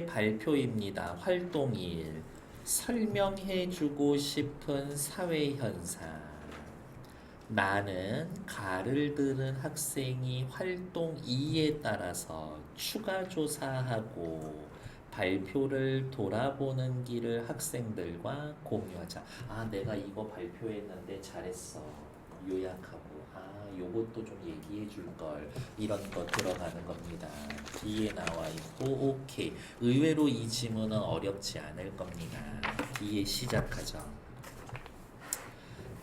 발표입니다. 활동일. 설명해주고 싶은 사회현상. 나는 가를 들은 학생이 활동 2에 따라서 추가 조사하고 발표를 돌아보는 길을 학생들과 공유하자. 아, 내가 이거 발표했는데 잘했어. 요약하고. 아, 요것도 좀 얘기해 줄 걸. 이런 거 들어가는 겁니다. 뒤에 나와 있고, 오케이. 의외로 이 지문은 어렵지 않을 겁니다. 뒤에 시작하죠.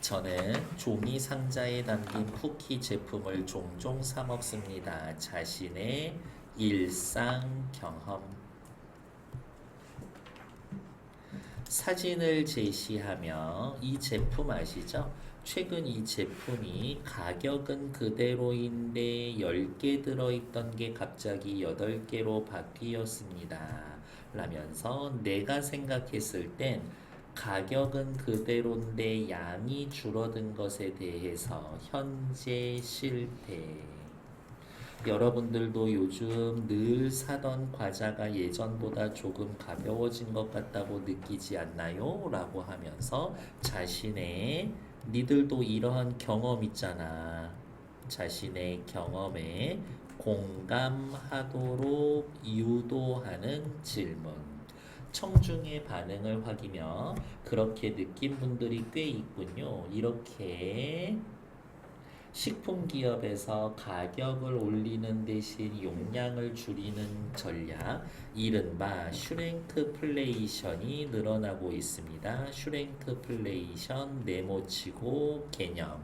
저는 종이 상자에 담긴 쿠키 제품을 종종 사 먹습니다. 자신의 일상 경험. 사진을 제시하며 이 제품 아시죠? 최근 이 제품이 가격은 그대로인데 10개 들어있던 게 갑자기 8개로 바뀌었습니다. 라면서 내가 생각했을 땐 가격은 그대로인데 양이 줄어든 것에 대해서 현재 실패. 여러분들도 요즘 늘 사던 과자가 예전보다 조금 가벼워진 것 같다고 느끼지 않나요? 라고 하면서 자신의 니들도 이러한 경험 있잖아. 자신의 경험에 공감하도록 유도하는 질문. 청중의 반응을 확인며 그렇게 느낀 분들이 꽤 있군요. 이렇게 식품 기업에서 가격을 올리는 대신 용량을 줄이는 전략, 이른바 슈랭크플레이션이 늘어나고 있습니다. 슈랭크플레이션 네모치고 개념.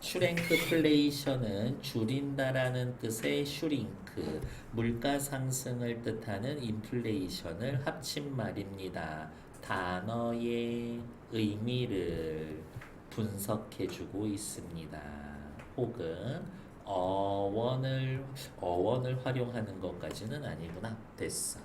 슈랭크플레이션은 줄인다라는 뜻의 슈링크, 물가 상승을 뜻하는 인플레이션을 합친 말입니다. 단어의 의미를 분석해주고 있습니다. 혹은 어원을 어원을 활용하는 것까지는 아니구나. 됐어.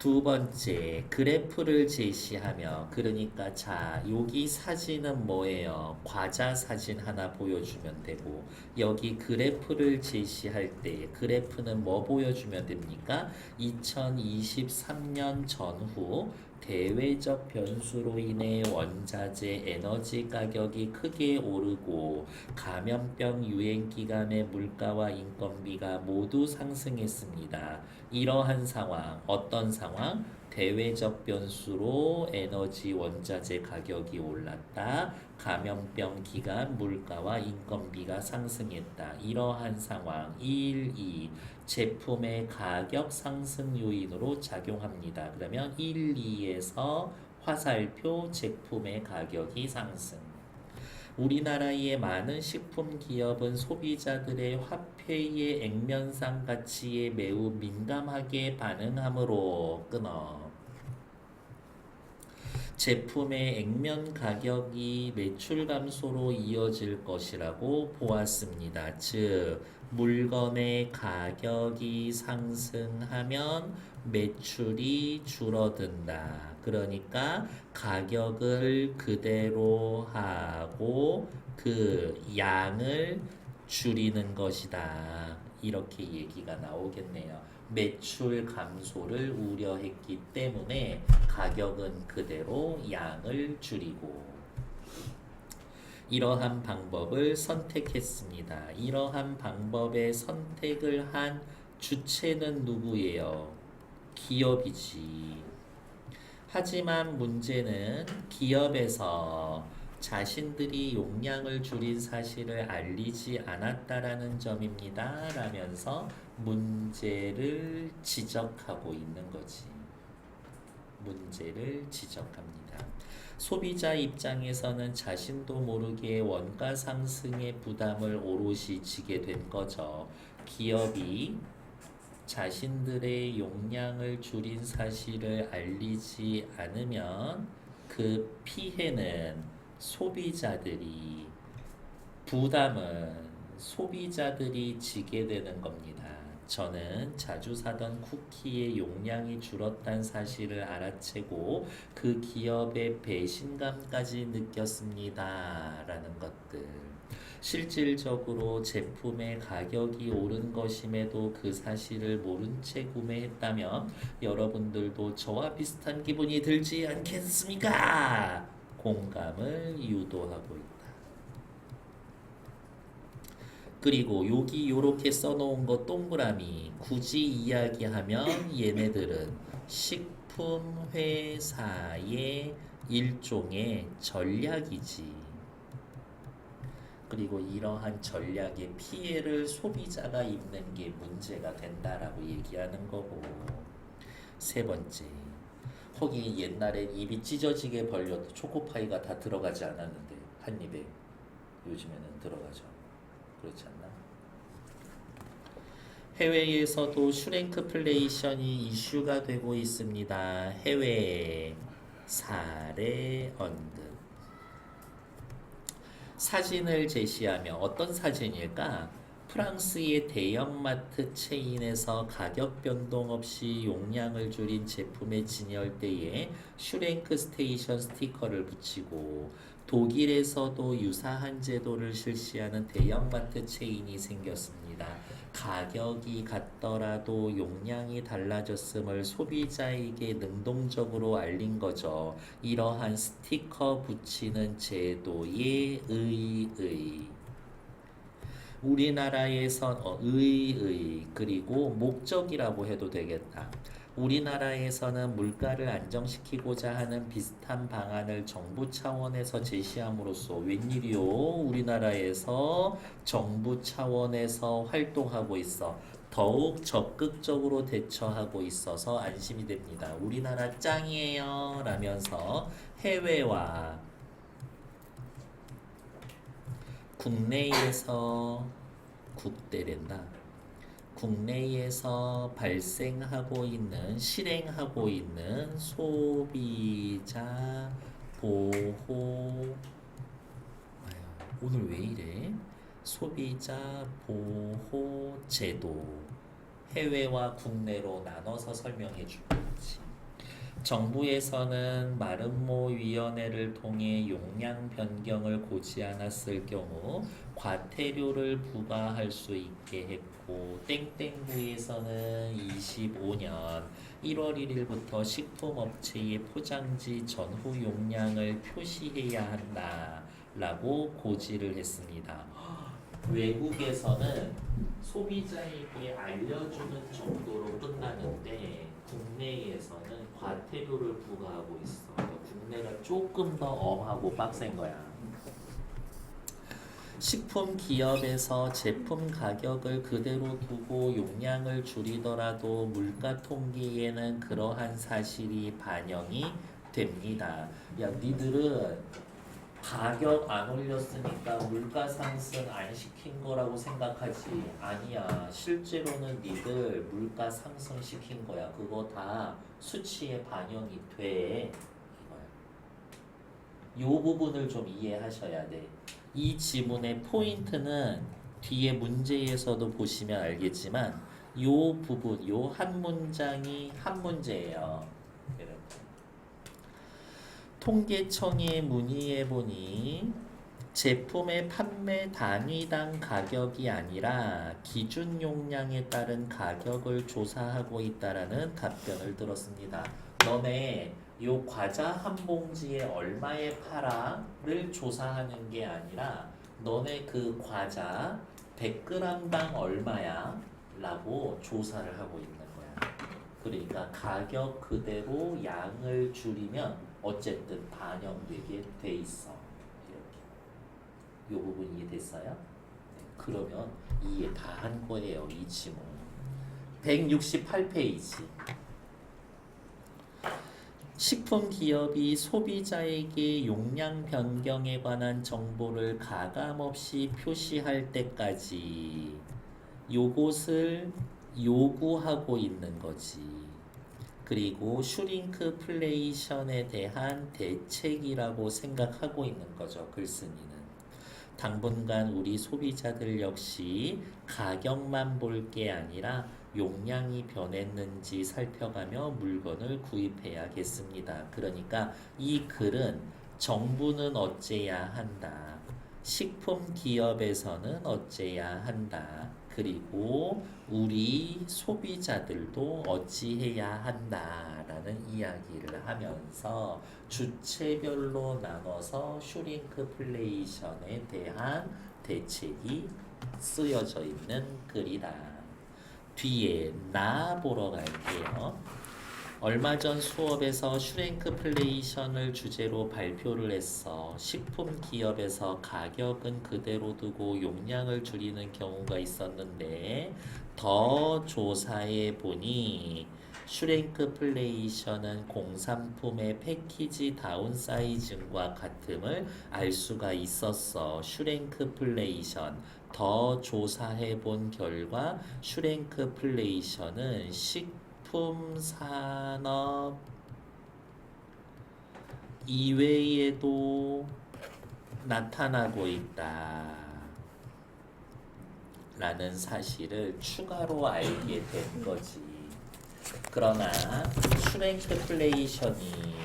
두 번째, 그래프를 제시하며, 그러니까, 자, 여기 사진은 뭐예요? 과자 사진 하나 보여주면 되고, 여기 그래프를 제시할 때, 그래프는 뭐 보여주면 됩니까? 2023년 전후 대외적 변수로 인해 원자재 에너지 가격이 크게 오르고 감염병 유행 기간의 물가와 인건비가 모두 상승했습니다. 이러한 상황, 어떤 상황? 대외적 변수로 에너지 원자재 가격이 올랐다. 감염병 기간 물가와 인건비가 상승했다. 이러한 상황 1, 2 제품의 가격 상승 요인으로 작용합니다. 그러면 1, 2에서 화살표 제품의 가격이 상승. 우리나라의 많은 식품 기업은 소비자들의 화폐의 액면상 가치에 매우 민감하게 반응하므로 끊어. 제품의 액면 가격이 매출 감소로 이어질 것이라고 보았습니다. 즉, 물건의 가격이 상승하면 매출이 줄어든다. 그러니까 가격을 그대로 하고 그 양을 줄이는 것이다. 이렇게 얘기가 나오겠네요. 매출 감소를 우려했기 때문에 가격은 그대로 양을 줄이고 이러한 방법을 선택했습니다. 이러한 방법의 선택을 한 주체는 누구예요? 기업이지. 하지만 문제는 기업에서 자신들이 용량을 줄인 사실을 알리지 않았다라는 점입니다. 라면서 문제를 지적하고 있는 거지. 문제를 지적합니다. 소비자 입장에서는 자신도 모르게 원가 상승의 부담을 오롯이 지게 된 거죠. 기업이 자신들의 용량을 줄인 사실을 알리지 않으면 그 피해는 소비자들이 부담은 소비자들이 지게 되는 겁니다. 저는 자주 사던 쿠키의 용량이 줄었다는 사실을 알아채고 그 기업의 배신감까지 느꼈습니다. 라는 것들. 실질적으로 제품의 가격이 오른 것임에도 그 사실을 모른 채 구매했다면 여러분들도 저와 비슷한 기분이 들지 않겠습니까? 공감을 유도하고 있다. 그리고 여기 요렇게 써놓은 거 동그라미 굳이 이야기하면 얘네들은 식품 회사의 일종의 전략이지. 그리고 이러한 전략의 피해를 소비자가 입는 게 문제가 된다라고 얘기하는 거고. 세 번째. 거기 옛날엔 입이 찢어지게 벌려도 초코파이가 다 들어가지 않았는데 한 입에 요즘에는 들어가죠. 그렇지 않나? 해외에서도 슈랭크플레이션이 이슈가 되고 있습니다. 해외 사례 언급 사진을 제시하며 어떤 사진일까? 프랑스의 대형마트 체인에서 가격 변동 없이 용량을 줄인 제품의 진열대에 슈랭크 스테이션 스티커를 붙이고 독일에서도 유사한 제도를 실시하는 대형마트 체인이 생겼습니다. 가격이 같더라도 용량이 달라졌음을 소비자에게 능동적으로 알린 거죠. 이러한 스티커 붙이는 제도의 의의. 우리나라에선 어, 의의 그리고 목적이라고 해도 되겠다. 우리나라에서는 물가를 안정시키고자 하는 비슷한 방안을 정부 차원에서 제시함으로써 웬일이요? 우리나라에서 정부 차원에서 활동하고 있어. 더욱 적극적으로 대처하고 있어서 안심이 됩니다. 우리나라 짱이에요. 라면서 해외와 국내에서 국대된다. 국내에서 발생하고 있는 실행하고 있는 소비자 보호 오늘 왜 이래? 소비자 보호 제도 해외와 국내로 나눠서 설명해 주고. 정부에서는 마름모 위원회를 통해 용량 변경을 고지 않았을 경우 과태료를 부과할 수 있게 했고 땡땡부에서는 25년 1월 1일부터 식품업체의 포장지 전후 용량을 표시해야 한다 라고 고지를 했습니다. 외국에서는 소비자에게 알려주는 정도로 끝나는데 국내에서는 과태료를 부과하고 있어. 국내가 조금 더 엄하고 빡센 거야. 식품 기업에서 제품 가격을 그대로 두고 용량을 줄이더라도 물가 통계에는 그러한 사실이 반영이 됩니다. 야, 니들은 가격 안 올렸으니까 물가 상승 안 시킨 거라고 생각하지 아니야 실제로는 니들 물가 상승 시킨 거야 그거 다 수치에 반영이 돼 요. 부분을 좀 이해하셔야 돼 이 지문의 포인트는 뒤에 문제에서도 보시면 알겠지만 요 부분 요한 문장이 한 문제예요. 통계청에 문의해 보니 제품의 판매 단위당 가격이 아니라 기준 용량에 따른 가격을 조사하고 있다라는 답변을 들었습니다. 너네 요 과자 한 봉지에 얼마에 팔아를 조사하는 게 아니라 너네 그 과자 100g당 얼마야? 라고 조사를 하고 있는 거야. 그러니까 가격 그대로 양을 줄이면 어쨌든 반영되게 돼 있어. 요 부분 이해됐어요? 네, 그러면 이해 다 한 거예요. 이 지문. 168페이지. 식품 기업이 소비자에게 용량 변경에 관한 정보를 가감 없이 표시할 때까지 요것을 요구하고 있는 거지. 그리고 슈링크 플레이션에 대한 대책이라고 생각하고 있는 거죠. 글쓴이는. 당분간 우리 소비자들 역시 가격만 볼 게 아니라 용량이 변했는지 살펴가며 물건을 구입해야겠습니다. 그러니까 이 글은 정부는 어째야 한다. 식품 기업에서는 어째야 한다. 그리고 우리 소비자들도 어찌해야 한다라는 이야기를 하면서 주체별로 나눠서 슈링크플레이션에 대한 대책이 쓰여져 있는 글이다. 뒤에 나 보러 갈게요. 얼마 전 수업에서 슈랭크플레이션을 주제로 발표를 했어. 식품 기업에서 가격은 그대로 두고 용량을 줄이는 경우가 있었는데 더 조사해 보니 슈랭크플레이션은 공산품의 패키지 다운사이징과 같음을 알 수가 있었어. 슈랭크플레이션 더 조사해 본 결과 슈랭크플레이션은 식 식품 산업 이외에도 나타나고 있다. 라는 사실을 추가로 알게 된 거지. 그러나 슈랭크플레이션이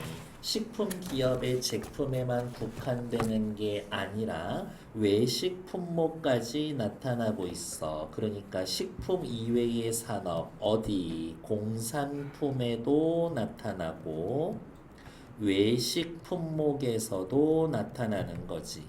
식품 기업의 제품에만 국한되는 게 아니라 외식 품목까지 나타나고 있어. 그러니까 식품 이외의 산업, 어디, 공산품에도 나타나고 외식 품목에서도 나타나는 거지.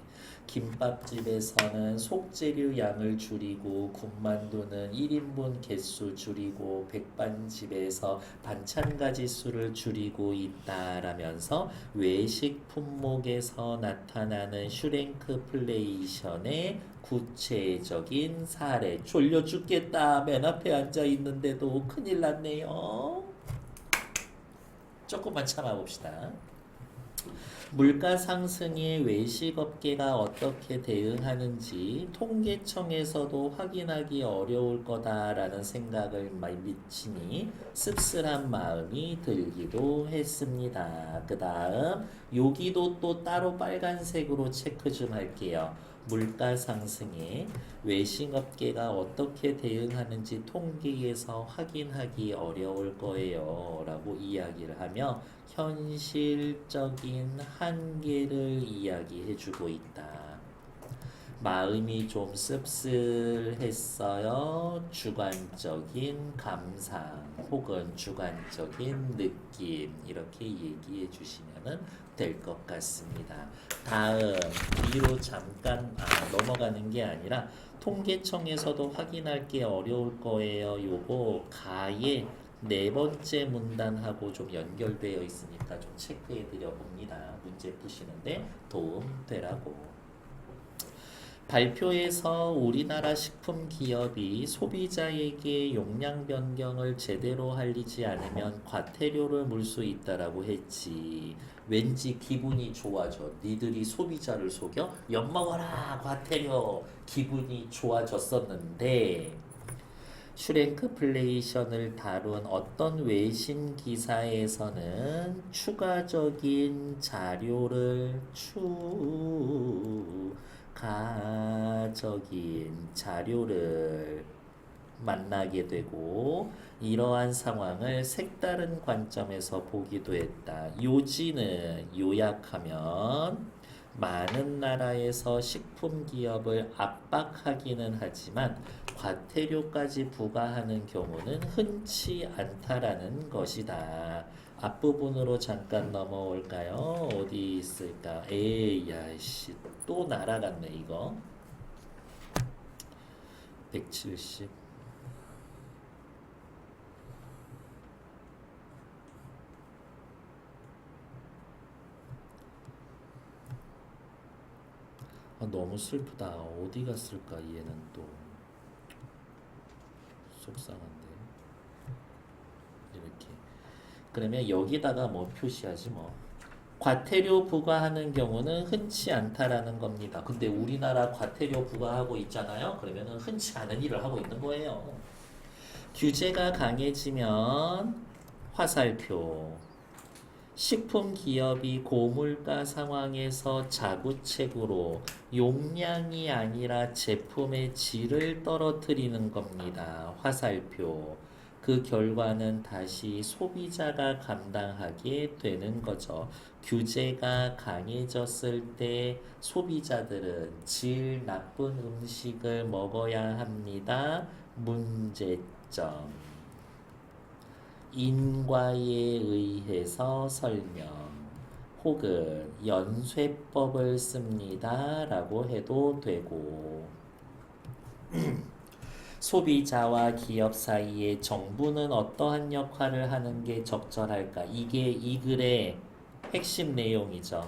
김밥집에서는 속재료 양을 줄이고 군만두는 1인분 개수 줄이고 백반집에서 반찬 가지 수를 줄이고 있다라면서 외식 품목에서 나타나는 슈랭크플레이션의 구체적인 사례 졸려 죽겠다. 맨 앞에 앉아 있는데도 큰일 났네요. 조금만 참아봅시다 물가 상승에 외식업계가 어떻게 대응하는지 통계청에서도 확인하기 어려울 거다라는 생각을 미치니 씁쓸한 마음이 들기도 했습니다. 그 다음 여기도 또 따로 빨간색으로 체크 좀 할게요. 물가 상승에 외식업계가 어떻게 대응하는지 통계에서 확인하기 어려울 거예요. 라고 이야기를 하며 현실적인 한계를 이야기해 주고 있다. 마음이 좀 씁쓸했어요. 주관적인 감상 혹은 주관적인 느낌 이렇게 얘기해 주시면 될것 같습니다. 다음 뒤로 잠깐 아, 넘어가는 게 아니라 통계청에서도 확인할 게 어려울 거예요. 요거 가의 네 번째 문단하고 좀 연결되어 있으니까 좀 체크해 드려 봅니다. 문제 푸시는데 도움 되라고. 발표에서 우리나라 식품 기업이 소비자에게 용량 변경을 제대로 알리지 않으면 과태료를 물 수 있다라고 했지. 왠지 기분이 좋아져. 니들이 소비자를 속여? 엿 먹어라 과태료. 기분이 좋아졌었는데 슈랭크플레이션을 다룬 어떤 외신 기사에서는 추가적인 자료를 추 가적인 자료를 만나게 되고 이러한 상황을 색다른 관점에서 보기도 했다. 요지는 요약하면 많은 나라에서 식품 기업을 압박하기는 하지만 과태료까지 부과하는 경우는 흔치 않다라는 것이다. 앞부분으로 잠깐 넘어올까요? 어디 있을까? 에이, 야씨, 또 날아갔네, 이거. 170. 아, 너무 슬프다. 어디 갔을까, 얘는 또. 속상한데. 이렇게. 그러면 여기다가 뭐 표시하지 뭐. 과태료 부과하는 경우는 흔치 않다라는 겁니다. 근데 우리나라 과태료 부과하고 있잖아요. 그러면은 흔치 않은 일을 하고 있는 거예요. 규제가 강해지면 화살표. 식품 기업이 고물가 상황에서 자구책으로 용량이 아니라 제품의 질을 떨어뜨리는 겁니다. 화살표. 그 결과는 다시 소비자가 감당하게 되는 거죠. 규제가 강해졌을 때 소비자들은 질 나쁜 음식을 먹어야 합니다. 문제점. 인과에 의해서 설명 혹은 연쇄법을 씁니다. 라고 해도 되고 소비자와 기업 사이에 정부는 어떠한 역할을 하는 게 적절할까? 이게 이 글의 핵심 내용이죠.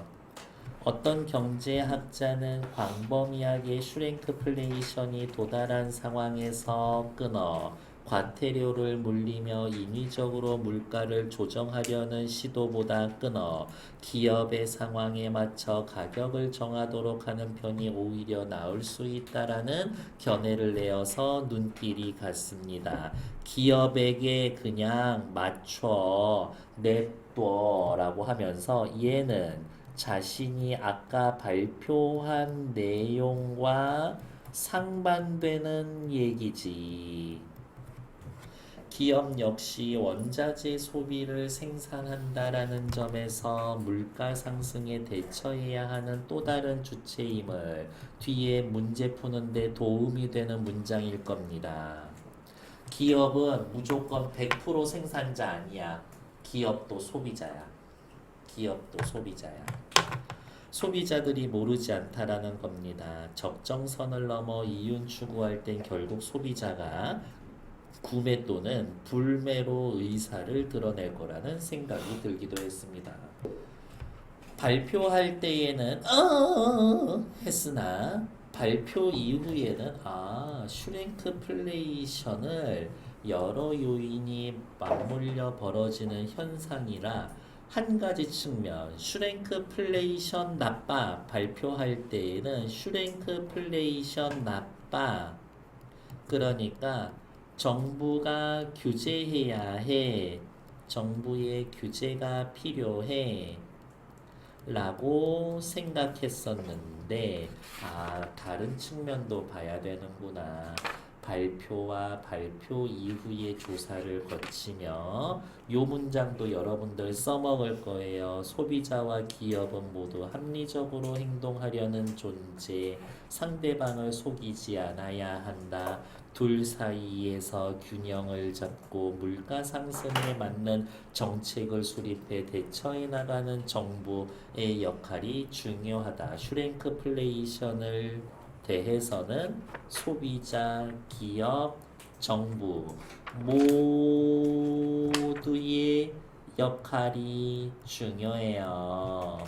어떤 경제학자는 광범위하게 슈랭크플레이션이 도달한 상황에서 끊어 과태료를 물리며 인위적으로 물가를 조정하려는 시도보다 끊어 기업의 상황에 맞춰 가격을 정하도록 하는 편이 오히려 나을 수 있다라는 견해를 내어서 눈길이 갔습니다. 기업에게 그냥 맞춰 냅둬라고 하면서 얘는 자신이 아까 발표한 내용과 상반되는 얘기지. 기업 역시 원자재 소비를 생산한다라는 점에서 물가 상승에 대처해야 하는 또 다른 주체임을 뒤에 문제 푸는데 도움이 되는 문장일 겁니다. 기업은 무조건 100% 생산자 아니야. 기업도 소비자야. 기업도 소비자야. 소비자들이 모르지 않다라는 겁니다. 적정선을 넘어 이윤 추구할 땐 결국 소비자가 구매 또는 불매로 의사를 드러낼 거라는 생각이 들기도 했습니다. 발표할 때에는 어 했으나 발표 이후에는 아 슈랭크플레이션을 여러 요인이 맞물려 벌어지는 현상이라 한 가지 측면 슈랭크플레이션 나빠 발표할 때에는 슈랭크플레이션 나빠 그러니까 정부가 규제해야 해. 정부의 규제가 필요해. 라고 생각했었는데, 아, 다른 측면도 봐야 되는구나. 발표와 발표 이후의 조사를 거치며 요 문장도 여러분들 써먹을 거예요. 소비자와 기업은 모두 합리적으로 행동하려는 존재, 상대방을 속이지 않아야 한다. 둘 사이에서 균형을 잡고 물가 상승에 맞는 정책을 수립해 대처해 나가는 정부의 역할이 중요하다. 슈랭크플레이션을 대해서는 소비자, 기업, 정부 모두의 역할이 중요해요.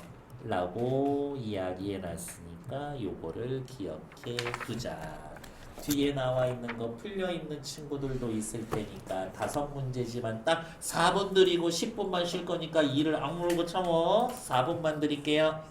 라고 이야기해 놨으니까 요거를 기억해 두자. 뒤에 나와 있는 거 풀려 있는 친구들도 있을 테니까 다섯 문제지만 딱 4분 드리고 10분만 쉴 거니까 일을 악물고 참어 4분만 드릴게요.